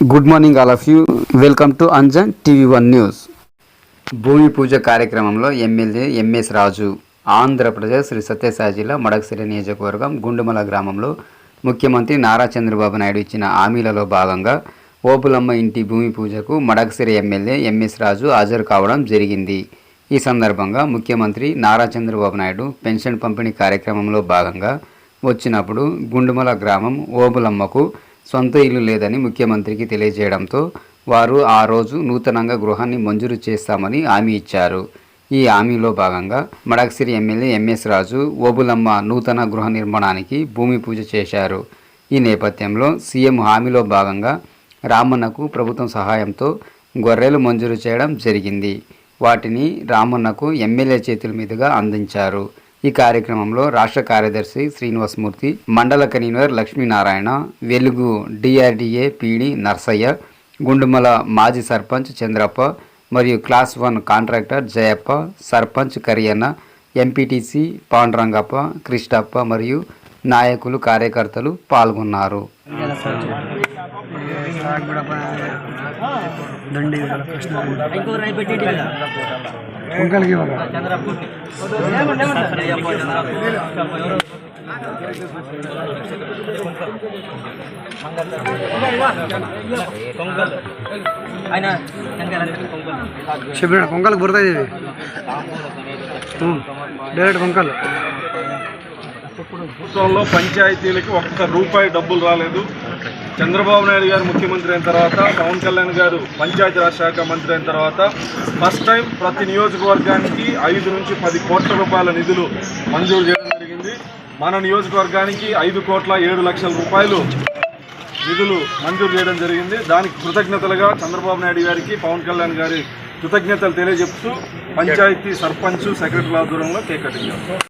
Good morning all of you welcome to Anjan TV one news భూమి పూజ కార్యక్రమంలో MLA MS Raju Andhra Pradesh Shri Sathya Sai జిల్లా మడకసిరి నియోజకవర్గం గుండుమల గ్రామంలో ముఖ్యమంత్రి నారా చంద్రబాబు నాయుడు ఇచ్చిన హామీలలో భాగంగా ఓపులమ్మ ఇంటి భూమి పూజకు మడకసిరి ఎమ్మెల్యే ఎంఎస్ రాజు హాజరు కావడం జరిగింది. ఈ సందర్భంగా ముఖ్యమంత్రి నారా చంద్రబాబు నాయుడు పెన్షన్ పంపిణీ కార్యక్రమంలో భాగంగా వచ్చినప్పుడు గుండుమల గ్రామం ఓబులమ్మకు సొంత ఇల్లు లేదని ముఖ్యమంత్రికి తెలియజేయడంతో వారు ఆ రోజు నూతనంగా గృహాన్ని మంజూరు చేస్తామని హామీ ఇచ్చారు. ఈ హామీలో భాగంగా మడక్సిరి ఎమ్మెల్యే ఎంఎస్ రాజు ఓబులమ్మ నూతన గృహ నిర్మాణానికి భూమి పూజ చేశారు. ఈ నేపథ్యంలో సీఎం హామీలో భాగంగా రామన్నకు ప్రభుత్వం సహాయంతో గొర్రెలు మంజూరు చేయడం జరిగింది. వాటిని రామన్నకు ఎమ్మెల్యే చేతుల మీదుగా అందించారు. ఈ కార్యక్రమంలో రాష్ట్ర కార్యదర్శి శ్రీనివాసమూర్తి మండల కన్వీనర్ లక్ష్మీనారాయణ వెలుగు డిఆర్డిఏ పీడి నర్సయ్య గుండుమల మాజీ సర్పంచ్ చంద్రప్ప మరియు class one contractor Jayappa sarpanch Kariyanna MPTC Pandurangappa Krishnappa మరియు నాయకులు కార్యకర్తలు పాల్గొన్నారు. దండి కృష్ణ చెప్పిన కొంకలు గుర్తాయి డైరెక్ట్ కొంకలు. ప్రభుత్వంలో పంచాయతీలకి ఒక్క రూపాయి డబ్బులు రాలేదు. చంద్రబాబు నాయుడు గారు ముఖ్యమంత్రి అయిన తర్వాత పవన్ కళ్యాణ్ గారు పంచాయతీరాజ్ శాఖ మంత్రి అయిన తర్వాత ఫస్ట్ టైం ప్రతి నియోజకవర్గానికి ఐదు నుంచి పది కోట్ల రూపాయల నిధులు మంజూరు చేయడం జరిగింది. మన నియోజకవర్గానికి ఐదు కోట్ల ఏడు లక్షల రూపాయలు నిధులు మంజూరు చేయడం జరిగింది. దానికి కృతజ్ఞతలుగా చంద్రబాబు నాయుడు గారికి పవన్ కళ్యాణ్ గారి కృతజ్ఞతలు తెలియజెప్తూ పంచాయతీ సర్పంచ్ సెక్రటరీ ఆధ్వర్యంలో కేక్ కటింగ్